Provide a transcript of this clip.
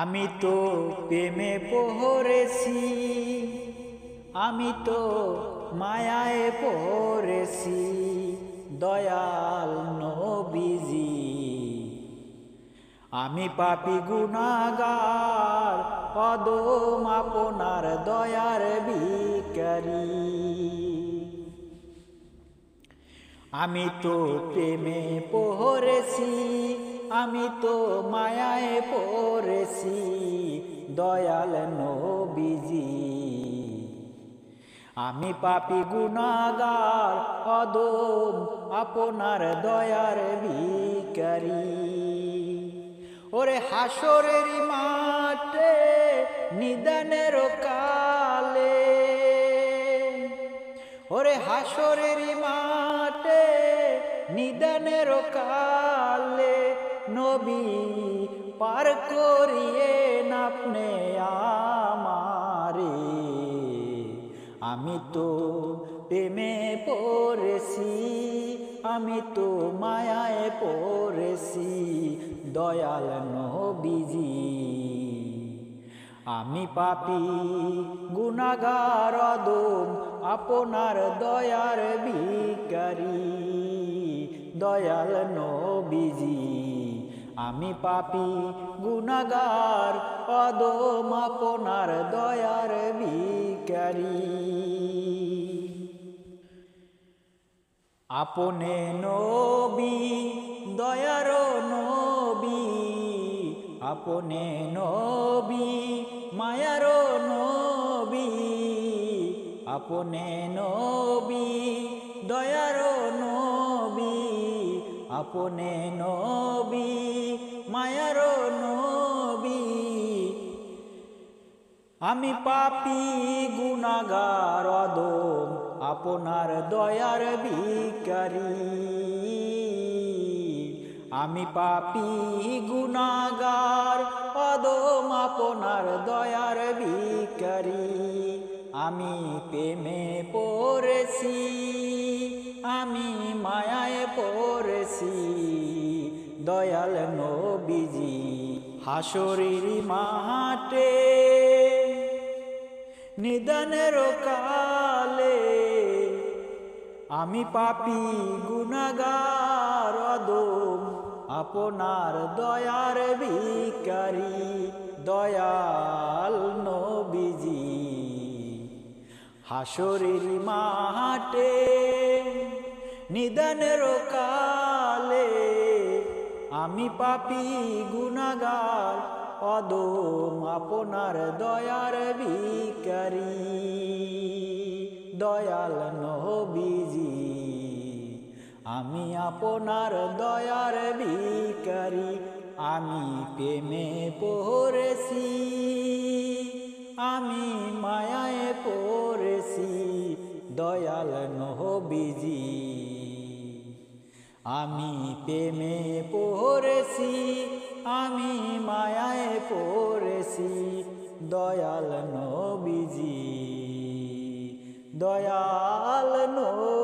আমি তো প্রেমে পড়েছি, আমি তো মায়ায় পড়েছি, দয়াল নবীজি। আমি পাপি গুনাগার পদম আপনার দয়ার ভিকারি আমি তো প্রেমে পড়েছি, আমি তো মায়ায় পড়েছি, দয়াল নবীজি। আমি পাপি গুনাগার অদম আপনার দয়ার ভিকারি ওরে হাসরের মাঠে, নিদানের কালে। ওরে হাসরের মাঠে নিদানের কালে নবী পার করিয়ে নাপনে আমারে। আমি তো প্রেমে পড়েছি, আমি তো মায়ায় পড়েছি, দয়াল নবীজি। আমি পাপি গুনাগার অদম, আপনার দয়ার ভিকারি দয়াল নবীজি, আমি পাপি গুনাগার, অদম আপনার দয়ার ভিকারি আপনে নবী, দয়ার নবী, আপনে নবী, মায়ার নবী, আপনে নবী, দয়ার নবী। আপনে নবী, মায়ার নবী। আমি পাপি গুনাগার অদম, আপনার দয়ার ভিকারি আমি পাপি গুনাগার অদম, আপনার দয়ার ভিকারি আমি প্রেমে পড়েছি, আমি মায়ায় পড়েছি। দয়াল নবীজি হাসরির মাঠে নিদানের কালে আমি পাপি গুনাগার অদম, আপনার দয়ার ভিকারি দয়াল নবীজি হাসরির মাঠে নিদানের কালে আমি পাপি গুনাগার অদম আপনার দয়ার ভিকারি দয়াল নবীজি, আমি আপনার দয়ার ভিকারি আমি প্রেমে পড়েছি, আমি মায়ায় পড়েছি। দয়াল নবীজি আমি প্রেমে পড়েছি আমি মায়ায় পড়েছি দয়াল নবীজি দয়াল নবী